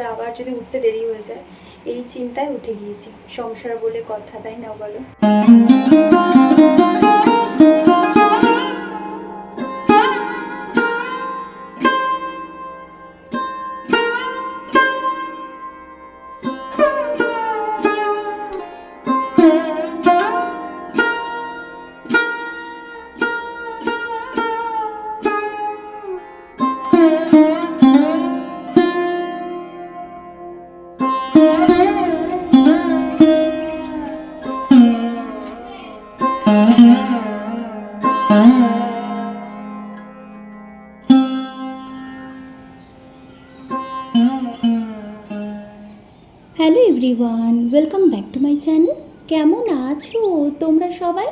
তাহলে আবার যদি উঠতে দেরি হয়ে যায়, এই চিন্তায় উঠে গিয়েছি। সংসার বলে কথা, তাই না বলো? Everyone welcome back to my channel কেমন আছো তোমরা সবাই?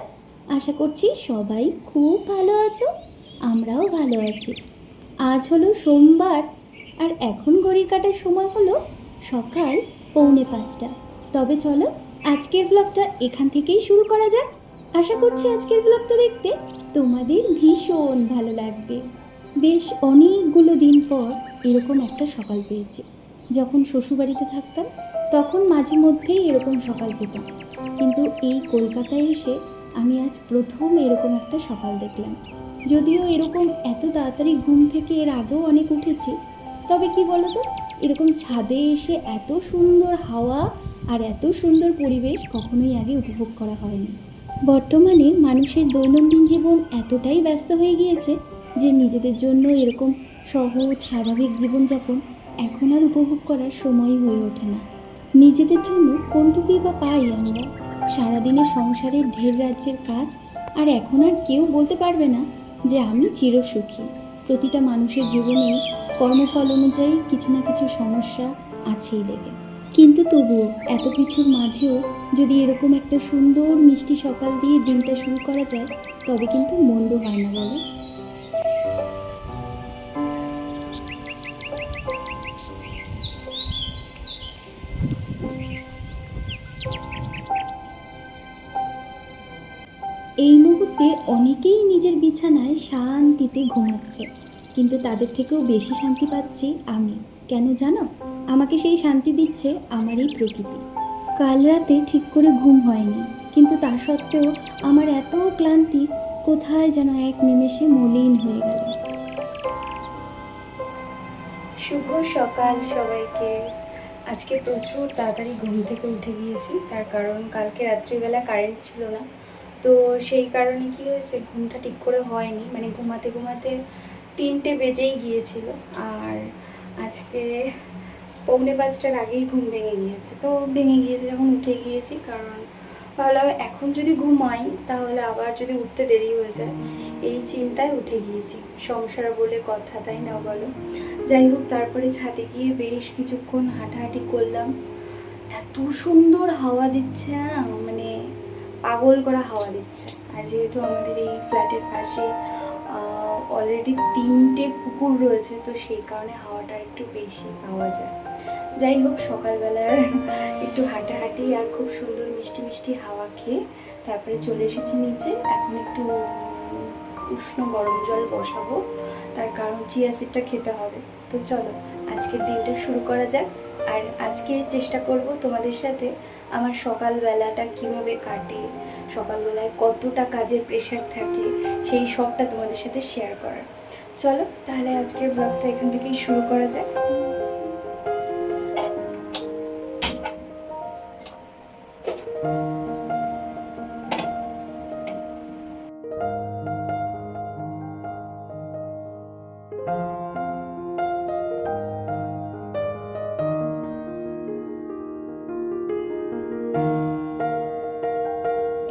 আশা করছি সবাই খুব ভালো আছো, আমরাও ভালো আছি। আজ হলো সোমবার, আর এখন ঘড়ির কাটার সময় হলো সকাল পৌনে পাঁচটা। তবে চলো আজকের ব্লগটা এখান থেকেই শুরু করা যাক। আশা করছি আজকের ব্লগটা দেখতে তোমাদের ভীষণ ভালো লাগবে। বেশ অনেকগুলো দিন পর এরকম একটা সকাল পেয়েছি। যখন শ্বশুরবাড়িতে থাকতাম তখন মাঝে মধ্যেই এরকম সকাল পেতাম। কিন্তু এই কলকাতায় এসে আমি আজ প্রথম এরকম একটা সকাল দেখলাম। যদিও এরকম এত তাড়াতাড়ি ঘুম থেকে এর আগেও অনেক উঠেছি, তবে কি বলতো, এরকম ছাদে এসে এত সুন্দর হাওয়া আর এত সুন্দর পরিবেশ কখনোই আগে উপভোগ করা হয়নি। বর্তমানে মানুষের দৈনন্দিন জীবন এতটাই ব্যস্ত হয়ে গিয়েছে যে নিজেদের জন্য এরকম সহজ, স্বাভাবিক জীবনযাপন এখন আর উপভোগ করার সময়ই হয়ে ওঠে না। নিজেদের জন্য কোনটুকুই বা পাই আমরা। সারাদিনের সংসারের ঢের রাজ্যের কাজ আর এখন আর কেউ বলতে পারবে না যে আমি চিরসুখী। প্রতিটা মানুষের জীবনেই কর্মফল অনুযায়ী কিছু না কিছু সমস্যা আছেই লেগে। কিন্তু তবুও এত কিছুর মাঝেও যদি এরকম একটা সুন্দর মিষ্টি সকাল দিয়ে দিনটা শুরু করা যায়, তবে কিন্তু মন্দ হয় না বলো। বিছানায় শান্তিতে ঘুমাচ্ছে। কিন্তু তাদের থেকেও বেশি শান্তি পাচ্ছি আমি। কেন জানো? আমাকে সেই শান্তি দিচ্ছে আমার এই প্রকৃতি। কাল রাতে ঠিক করে ঘুম হয়নি। কিন্তু তা সত্ত্বেও আমার এত ক্লান্তি, কোথায় যেন এক নিমেষে মলিন হয়ে গেল। শুভ সকাল সবাইকে। আজকে প্রচুর তাড়াতাড়ি ঘুম থেকে উঠে গিয়েছি। তার কারণ কালকে রাত্রিবেলা কারেন্ট ছিল না। তো সেই কারণে কি হয়েছে, ঘুমটা ঠিক করে হয়নি। মানে ঘুমাতে ঘুমাতে তিনটে বেজেই গিয়েছিল। আর আজকে পৌনে পাঁচটার আগেই ঘুম ভেঙে গিয়েছে। তো ভেঙে গিয়েছে যখন উঠে গিয়েছি, কারণ ভাবলাম এখন যদি ঘুমাই, তাহলে আবার যদি উঠতে দেরি হয়ে যায়, এই চিন্তায় উঠে গিয়েছি। সংসার বলে কথা, তাই না বলো? যাই হোক, তারপরে ছাদে গিয়ে বেশ কিছুক্ষণ হাঁটাহাঁটি করলাম। এত সুন্দর হাওয়া দিচ্ছে না মানে পাগল করা হাওয়া দিচ্ছে। আর যেহেতু আমাদের এই ফ্ল্যাটের পাশে অলরেডি তিনটে পুকুর রয়েছে, তো সেই কারণে হাওয়াটা একটু বেশি পাওয়া যায়। যাই হোক সকালবেলার একটু হাঁটাহাঁটি আর খুব সুন্দর মিষ্টি মিষ্টি হাওয়া খেয়ে তারপরে চলে এসেছি নিচে। এখন একটু উষ্ণ গরম জল বসাবো। তার কারণ চিয়া সিডটা খেতে হবে। তো চলো, আজকের দিনটা শুরু করা যাক। আর আজকে চেষ্টা করব তোমাদের সাথে আমার সকালবেলাটা কীভাবে কাটে, সকালবেলায় কতটা কাজের প্রেশার থাকে, সেই সবটা তোমাদের সাথে শেয়ার করার। চলো তাহলে আজকের ব্লগটা এখান থেকেই শুরু করা যাক।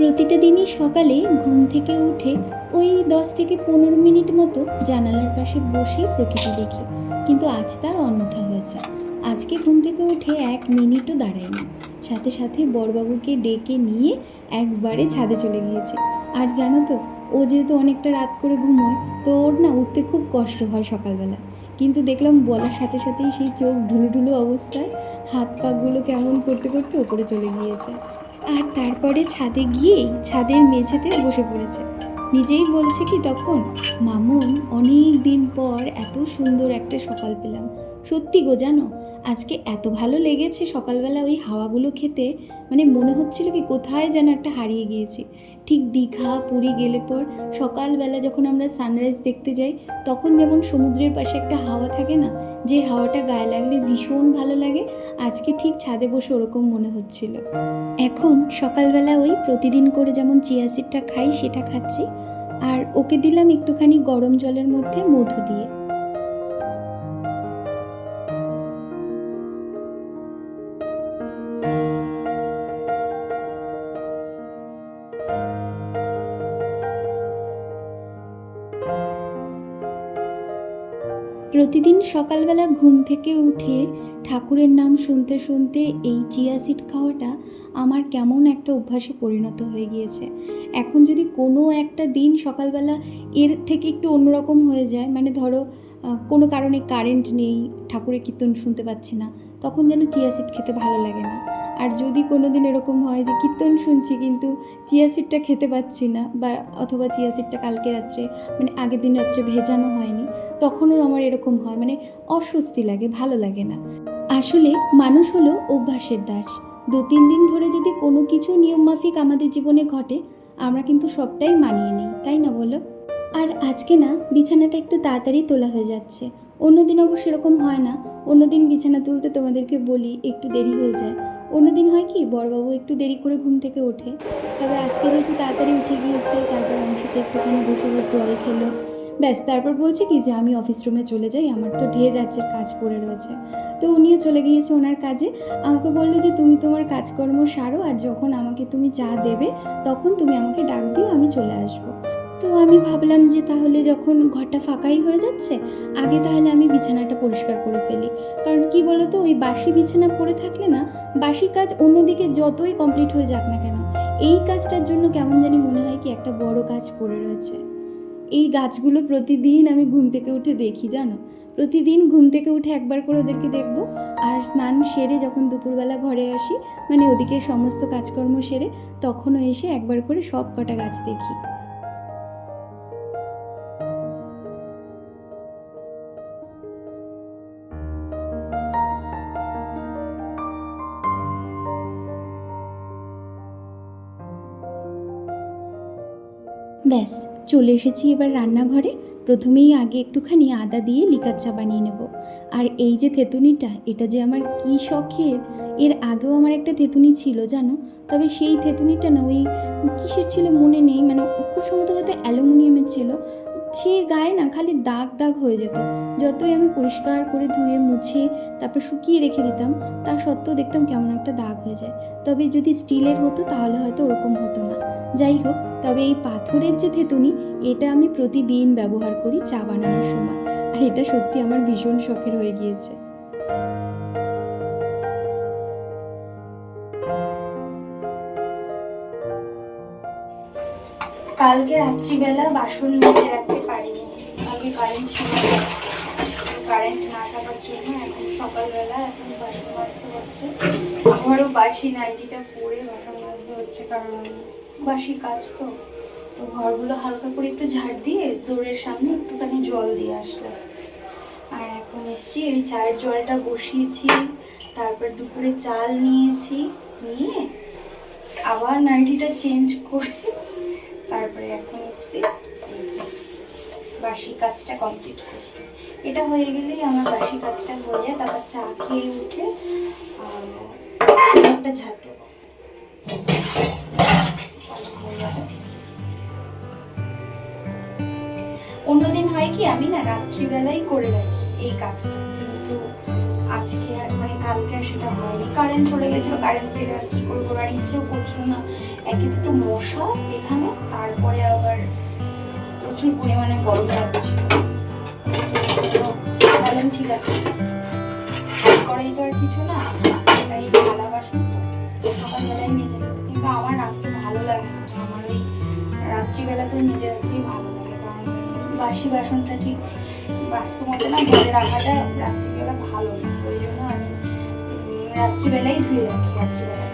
প্রতিটা দিনই সকালে ঘুম থেকে উঠে ওই দশ থেকে পনেরো মিনিট মতো জানালার পাশে বসে প্রকৃতি দেখি। কিন্তু আজ তার অন্যথা হয়েছে। আজকে ঘুম থেকে উঠে এক মিনিটও দাঁড়ায়নি। সাথে সাথে বড়বাবুকে ডেকে নিয়ে একবারে ছাদে চলে গিয়েছে। আর জানো তো, ও যেহেতু অনেকটা রাত করে ঘুমোয়, তো ওর না উঠতে খুব কষ্ট হয় সকালবেলা। কিন্তু দেখলাম বলার সাথে সাথেই সেই চোখ ঢুলু ঢুলু অবস্থায় হাত পাগুলো কেমন করতে করতে ওপরে চলে গিয়েছে। আর তারপরে ছাদে গিয়েই ছাদের মেঝেতে বসে পড়েছে। নিজেই বলছে কি তখন, মামুন, অনেক দিন পর এত সুন্দর একটা সকাল পেলাম। সত্যি গো জানো আজকে এত ভালো লেগেছে সকালবেলা ওই হাওয়াগুলো খেতে মানে মনে হচ্ছিল কি কোথায় যেন একটা হারিয়ে গিয়েছি। ঠিক দীঘা, পুরী গেলে পর সকালবেলা যখন আমরা সানরাইজ দেখতে যাই, তখন যেমন সমুদ্রের পাশে একটা হাওয়া থাকে না, যে হাওয়াটা গায়ে লাগলে ভীষণ ভালো লাগে, আজকে ঠিক ছাদে বসে ওরকম মনে হচ্ছিল। এখন সকালবেলা ওই প্রতিদিন করে যেমন চিয়া সিডটা খাই, সেটা খাচ্ছি, আর ওকে দিলাম একটুখানি গরম জলের মধ্যে মধু দিয়ে। প্রতিদিন সকালবেলা ঘুম থেকে উঠে ঠাকুরের নাম শুনতে শুনতে এই চিয়া সিড খাওয়াটা আমার কেমন একটা অভ্যাসে পরিণত হয়ে গিয়েছে। এখন যদি কোনো একটা দিন সকালবেলা এর থেকে একটু অন্যরকম হয়ে যায় মানে ধরো কোনো কারণে কারেন্ট নেই, ঠাকুরের কীর্তন শুনতে পাচ্ছি না, তখন যেন চিয়া সিড খেতে ভালো লাগে না। আর যদি কোনো দিন এরকম হয় যে কীর্তন শুনছি কিন্তু চিয়া সিডটা খেতে পাচ্ছি না বা অথবা চিয়া সিডটা কালকে রাত্রে মানে আগের দিন রাত্রে ভেজানো হয়নি, তখনও আমার এরকম হয় মানে অস্বস্তি লাগে, ভালো লাগে না। আসলে মানুষ হলো অভ্যাসের দাস। দু তিন দিন ধরে যদি কোনো কিছু নিয়মমাফিক আমাদের জীবনে ঘটে, আমরা কিন্তু সবটাই মানিয়ে নিই, তাই না বলো? আর আজকে না, বিছানাটা একটু তাড়াতাড়ি তোলা হয়ে যাচ্ছে। অন্যদিন অবশ্য এরকম হয় না। অন্যদিন বিছানা তুলতে তোমাদেরকে বলি, একটু দেরি হয়ে যায়। অন্যদিন হয় কি বড়বাবু একটু দেরি করে ঘুম থেকে ওঠে। তবে আজকে যেহেতু তাড়াতাড়ি উঠে গিয়েছে, তারপর আমার সাথে একটুখানি বসে বসে জল খেলো। ব্যাস, তারপর বলছে কি যে, আমি অফিস রুমে চলে যাই, আমার তো ঢের রাজ্যের কাজ পড়ে রয়েছে। তো উনিও চলে গিয়েছে ওনার কাজে। আমাকে বলল যে, তুমি তোমার কাজকর্ম সারো, আর যখন আমাকে তুমি চা দেবে, তখন তুমি আমাকে ডাক দিও, আমি চলে আসব। তো আমি ভাবলাম যে তাহলে যখন ঘরটা ফাঁকাই হয়ে যাচ্ছে, আগে তাহলে আমি বিছানাটা পরিষ্কার করে ফেলি। কারণ কি বলতো, ওই বাসি বিছানা পড়ে থাকলে না, বাসি কাজ অন্যদিকে যতই কমপ্লিট হয়ে যাক না কেন, এই কাজটার জন্য কেমন জানি মনে হয় কি একটা বড় কাজ পড়ে রয়েছে। এই গাছগুলো প্রতিদিন আমি ঘুম থেকে উঠে দেখি, জানো? প্রতিদিন ঘুম থেকে উঠে একবার করে ওদেরকে দেখব, আর স্নান সেরে যখন দুপুরবেলা ঘরে আসি মানে ওদিকে সমস্ত কাজকর্ম সেরে, তখনও এসে একবার করে সব কটা গাছ দেখি। ব্যাস, চলে এসেছি এবার রান্নাঘরে। প্রথমেই আগে একটুখানি আদা দিয়ে লিকার চা বানিয়ে নেব। আর এই যে তেঁতুনিটা এটা যে আমার কি শখের, এর আগেও আমার একটা তেঁতুনি ছিল, জানো? তবে সেই তেঁতুনিটা না, ওই কিসের ছিল মনে নেই মানে খুব সম্ভবত হয়তো অ্যালুমিনিয়ামের ছিল। সেই গায়ে না, খালি দাগ দাগ হয়ে যেত। যতই আমি পরিষ্কার করে ধুয়ে মুছে তারপর শুকিয়ে রেখে দিতাম তা সত্ত্বেও দেখতাম কেমন একটা দাগ হয়ে যায়। তবে যদি স্টিলের হতো তাহলে হয়তো ওরকম হতো না। যাই হোক, তবে এই পাথরের যে থেতুনি, এটা আমি প্রতিদিন ব্যবহার করি চা বানানোর সময়। আর এটা সত্যি আমার ভীষণ শখের হয়ে গিয়েছে। কালকে রাত্রিবেলা বাসন মেজে রাখতে পারিনি। কালকে কারেন্ট ছিল কারেন্ট না থাকার জন্য এখন সকালবেলা এখন বাসন মাজতে হচ্ছে। আমারও বাসি নাইটিটা পরে বাসন মাজতে হচ্ছে কারণ বাসি কাজ তো। তো ঘরগুলো হালকা করে একটু ঝাড় দিয়ে দৌড়ের সামনে একটুখানি জল দিয়ে আসলাম। আর এখন এসছি ওই চায়ের জলটা বসিয়েছি, তারপর দুপুরে চাল নিয়েছি, নিয়ে আবার নাইটিটা চেঞ্জ করে তারপরে এখন এসছি বাসি কাজটা কমপ্লিট করতে এটা হয়ে গেলেই আমার বাসি কাজটা হয়ে যায় তারপর চা খেয়ে উঠে একটা যাবে। অন্যদিন হয় কি, আমি না রাত্রিবেলাই করে রাখি এই কাজটা আজকে আর মানে কালকে আর সেটা হয়নি। কারেন্ট চলে গেছিল, কারেন্ট পেলে আর কি করব? আর ইচ্ছেও করছিল না। একে তো মশা এখানে, তারপরে আবার প্রচুর পরিমাণে গরম লাগছিল তো ঠিক আছে। কড়াইটা আর কিছু না এটা এই থালা বাসন তো। সকালবেলায় নেব কিন্তু আমার রাখতে ভালো লাগে আমার ওই রাত্রিবেলাতে নিজে রাখতেই ভালো লাগে। কারণ বাসি বাসনটা ঠিক বাস্তব মতো না ঘরে রাখাটা রাত্রিবেলা ভালো ওই জন্য আমি রাত্রিবেলাই ধুয়ে রাখি, রাত্রিবেলা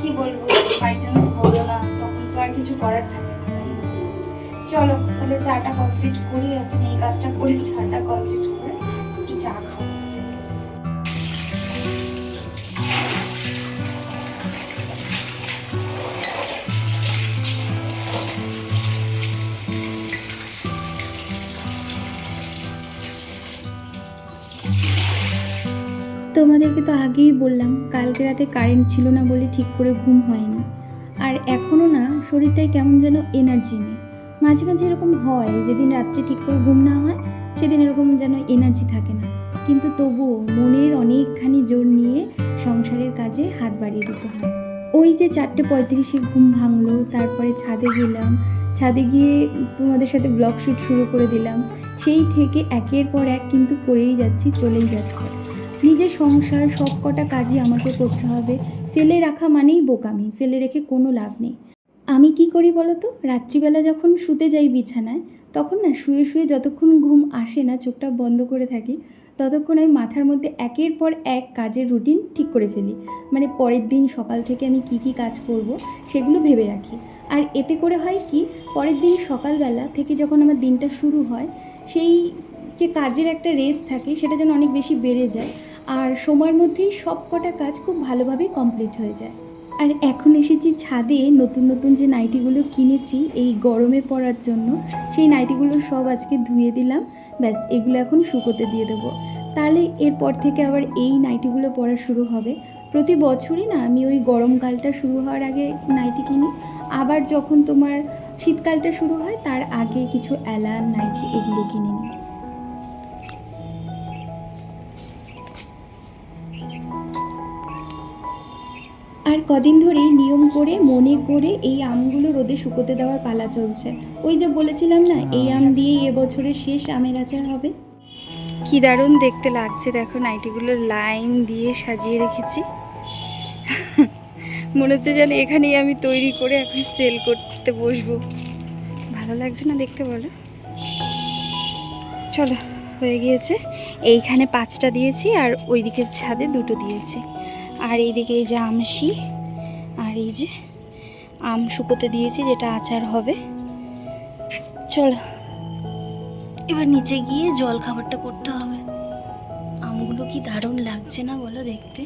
কি বলব বাই চান্স হলো না, তখন তো আর কিছু করার থাকে না না? চলো, তাহলে চাটা কমপ্লিট করি আপনি এই কাজটা করে চাটা কমপ্লিট তো আগেই বললাম, কালকে রাতে কারেন্ট ছিল না বলে ঠিক করে ঘুম হয়নি। আর এখনও না, শরীরটায় কেমন যেন এনার্জি নেই। মাঝে মাঝে এরকম হয়, যেদিন রাত্রে ঠিক করে ঘুম না হয়, সেদিন এরকম যেন এনার্জি থাকে না। কিন্তু তবুও মনের অনেকখানি জোর নিয়ে সংসারের কাজে হাত বাড়িয়ে দিতে হয়। ওই যে চারটে পঁয়ত্রিশে ঘুম ভাঙলো, তারপরে ছাদে গেলাম। ছাদে গিয়ে তোমাদের সাথে ব্লগ শ্যুট শুরু করে দিলাম। সেই থেকে একের পর এক কিন্তু করেই যাচ্ছি, চলেই যাচ্ছে। নিজের সংসার সব কটা কাজই আমাকে করতে হবে। ফেলে রাখা মানেই বোকামি, ফেলে রেখে কোনো লাভ নেই। আমি কি করি বলো তো রাত্রিবেলা যখন শুতে যাই বিছানায়, তখন না শুয়ে শুয়ে যতক্ষণ ঘুম আসে না, চোখটা বন্ধ করে থাকি, ততক্ষণ আমি মাথার মধ্যে একের পর এক কাজের রুটিন ঠিক করে ফেলি। মানে পরের দিন সকাল থেকে আমি কি কি কাজ করব সেগুলো ভেবে রাখি। আর এতে করে হয় কি? পরের দিন সকালবেলা থেকে যখন আমার দিনটা শুরু হয়, সেই যে কাজের একটা রেস থাকে, সেটা যেন অনেক বেশি বেড়ে যায়। আর সময়ের মধ্যেই সব কটা কাজ খুব ভালোভাবে কমপ্লিট হয়ে যায়। আর এখন এসেছি ছাদে নতুন নতুন যে নাইটিগুলো কিনেছি এই গরমে পরার জন্য, সেই নাইটিগুলো সব আজকে ধুয়ে দিলাম। ব্যাস, এগুলো এখন শুকোতে দিয়ে দেবো। তাহলে এরপর থেকে আবার এই নাইটিগুলো পরা শুরু হবে। প্রতি বছরই না আমি ওই গরমকালটা শুরু হওয়ার আগে নাইটি কিনি। আবার যখন তোমার শীতকালটা শুরু হয়, তার আগে কিছু অ্যালান নাইটি এগুলো কিনে নিই। আর কদিন ধরেই নিয়ম করে মনে করে এই আমগুলো রোদে শুকোতে দেওয়ার পালা চলছে। ওই যে বলেছিলাম না এই আম দিয়েই এবছরের শেষ আমের আচার হবে। কি দারুণ দেখতে লাগছে দেখো নাইটিগুলো লাইন দিয়ে সাজিয়ে রেখেছি। মনে হচ্ছে যেন এখানেই আমি তৈরি করে এখন সেল করতে বসবো। ভালো লাগছে না দেখতে বলো? চলো হয়ে গিয়েছে। এইখানে পাঁচটা দিয়েছি আর ওই দিকের ছাদে দুটো দিয়েছি। আর এইদিকে এই যে আমশি, আর এই যে আম শুকোতে দিয়েছি, যেটা আচার হবে। চলো, এবার নিচে গিয়ে জল খাবারটা করতে হবে। আমগুলো কি দারুণ লাগছে না বলো দেখতে?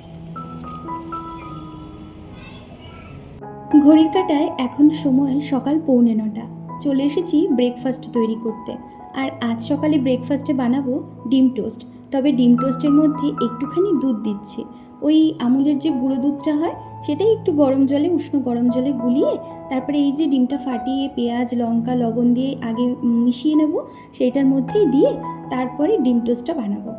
ঘড়ির কাটায় এখন সময় সকাল পৌনে নটা। চলে এসেছি ব্রেকফাস্ট তৈরি করতে। আর আজ সকালে ব্রেকফাস্টে বানাবো ডিম টোস্ট তবে ডিম টোস্টের মধ্যে একটুখানি দুধ দিচ্ছে। ওই আমুলের যে গুঁড়ো দুধটা হয়, সেটাই একটু গরম জলে, উষ্ণ গরম জলে গুলিয়ে তারপরে এই যে ডিমটা ফাটিয়ে পেঁয়াজ, লঙ্কা, লবণ দিয়ে আগে মিশিয়ে নেব, সেইটার মধ্যেই দিয়ে তারপরে ডিম টোস্টটা বানাবো।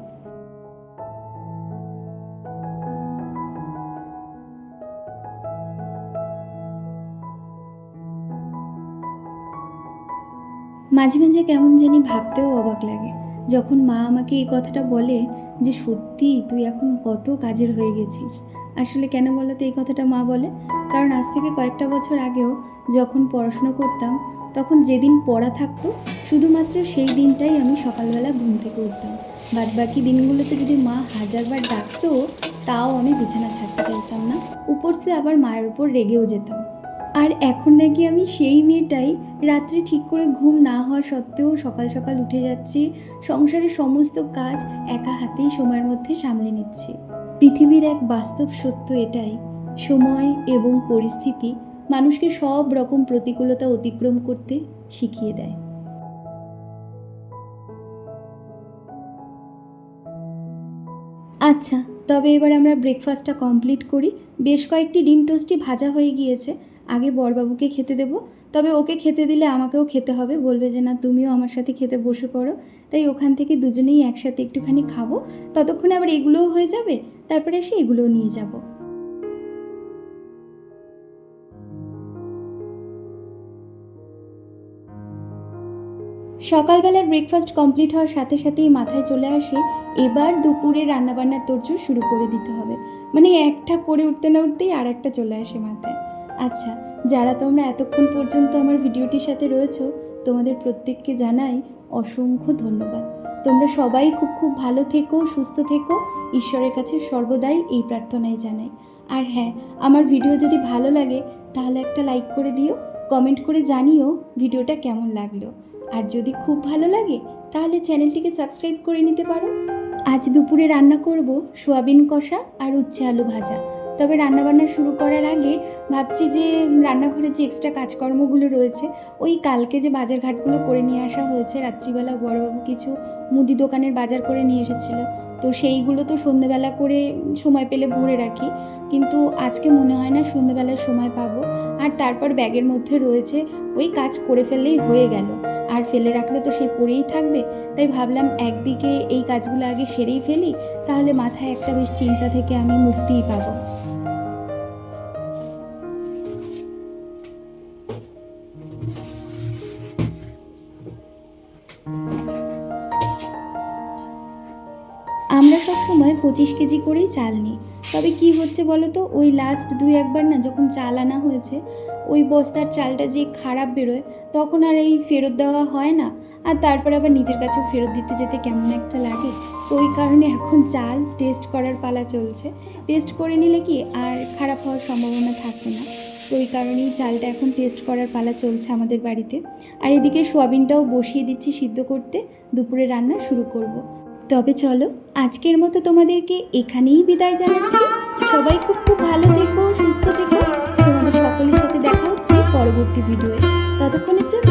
মাঝে মাঝে কেমন জানি ভাবতেও অবাক লাগে। যখন মা আমাকে এই কথাটা বলে যে, সত্যি, তুই এখন কত কাজের হয়ে গেছিস? আসলে কেন বলো তো এই কথাটা মা বলে? কারণ আজ থেকে কয়েকটা বছর আগেও যখন পড়াশুনো করতাম, তখন যেদিন পড়া থাকতো, শুধুমাত্র সেই দিনটাই আমি সকালবেলা ঘুম থেকে উঠতাম। বাদ বাকি দিনগুলোতে যদি মা হাজারবার ডাকতো, তাও আমি বিছানা ছাড়তে চাইতাম না। উপরসে আবার মায়ের উপর রেগেও যেতাম। আর এখন নাকি আমি সেই মেয়েটাই। রাত্রে ঠিক করে ঘুম না হওয়া সত্ত্বেও সকাল সকাল উঠে যাচ্ছি। সংসারের সমস্ত কাজ একা হাতেই সময়ের মধ্যে সামলে নিচ্ছি। পৃথিবীর এক বাস্তব সত্য এটাই। সময় এবং পরিস্থিতি মানুষকে সব রকম প্রতিকূলতা অতিক্রম করতে শিখিয়ে দেয়। আচ্ছা তবে এবার আমরা ব্রেকফাস্টটা কমপ্লিট করি। বেশ কয়েকটি ডিম টোস্টই ভাজা হয়ে গিয়েছে। আগে বরবাবুকে খেতে দেব। তবে ওকে খেতে দিলে আমাকেও খেতে হবে। বলবে যে, না, তুমিও আমার সাথে খেতে বসে পড়ো। তাই ওখান থেকে দুজনেই একসাথে একটুখানি খাব। ততক্ষণে আবার এগুলোও হয়ে যাবে। তারপরে এসে এগুলোও নিয়ে যাব। সকালবেলার ব্রেকফাস্ট কমপ্লিট হওয়ার সাথে সাথেই মাথায় চলে আসে, এবার দুপুরে রান্নাবান্নার তোরজোর শুরু করে দিতে হবে। মানে একটা করে উঠতে না উঠতেই আর একটা চলে আসে মাথায়। আচ্ছা যারা তোমরা এতক্ষণ পর্যন্ত আমার ভিডিওটির সাথে রয়েছো, তোমাদের প্রত্যেককে জানাই অসংখ্য ধন্যবাদ। তোমরা সবাই খুব খুব ভালো থেকো, সুস্থ থেকো, ঈশ্বরের কাছে সর্বদাই এই প্রার্থনাই জানাই। আর হ্যাঁ আমার ভিডিও যদি ভালো লাগে, তাহলে একটা লাইক করে দিও, কমেন্ট করে জানিও ভিডিওটা কেমন লাগল। আর যদি খুব ভালো লাগে, তাহলে চ্যানেলটিকে সাবস্ক্রাইব করে নিতে পারো। আজ দুপুরে রান্না করব সোয়াবিন কষা আর উচ্ছে আলু ভাজা। তবে রান্নাবান্না শুরু করার আগে ভাবছি যে রান্নাঘরে যে এক্সট্রা কাজকর্মগুলো রয়েছে, ওই কালকে যে বাজার ঘাটগুলো করে নিয়ে আসা হয়েছে, রাত্রিবেলা বড়বাবু কিছু মুদি দোকানের বাজার করে নিয়ে এসেছিল। তো সেইগুলো তো সন্ধ্যেবেলা করে সময় পেলে ভরে রাখি, কিন্তু আজকে মনে হয় না সন্ধেবেলায় সময় পাবো। আর তারপর ব্যাগের মধ্যে রয়েছে, ওই কাজ করে ফেললেই হয়ে গেল। আর ফেলে রাখলে তো সে পড়েই থাকবে। তাই ভাবলাম একদিকে এই কাজগুলো আগে সেরেই ফেলি, তাহলে মাথায় একটা বেশ চিন্তা থেকে আমি মুক্তিই পাবো। সময় পঁচিশ কেজি করেই চাল নিই। তবে কি হচ্ছে বলো তো ওই লাস্ট দুই একবার না যখন চাল আনা হয়েছে, ওই বস্তার চালটা যে খারাপ বেরোয়, তখন আর এই ফেরত দেওয়া হয় না। আর তারপর আবার নিজের কাছেও ফেরত দিতে যেতে কেমন একটা লাগে। তো ওই কারণে এখন চাল টেস্ট করার পালা চলছে। টেস্ট করে নিলে কি আর খারাপ হওয়ার সম্ভাবনা থাকবে না। তো ওই কারণেই চালটা এখন টেস্ট করার পালা চলছে আমাদের বাড়িতে। আর এদিকে সোয়াবিনটাও বসিয়ে দিচ্ছি সিদ্ধ করতে। দুপুরে রান্না শুরু করব। তবে চলো, আজকের মতো তোমাদেরকে এখানেই বিদায় জানাচ্ছি। সবাই খুব খুব ভালো থেকো, সুস্থ থেকো। তোমাদের সকলের সাথে দেখা হচ্ছে পরবর্তী ভিডিওয়ে। ততক্ষণের জন্য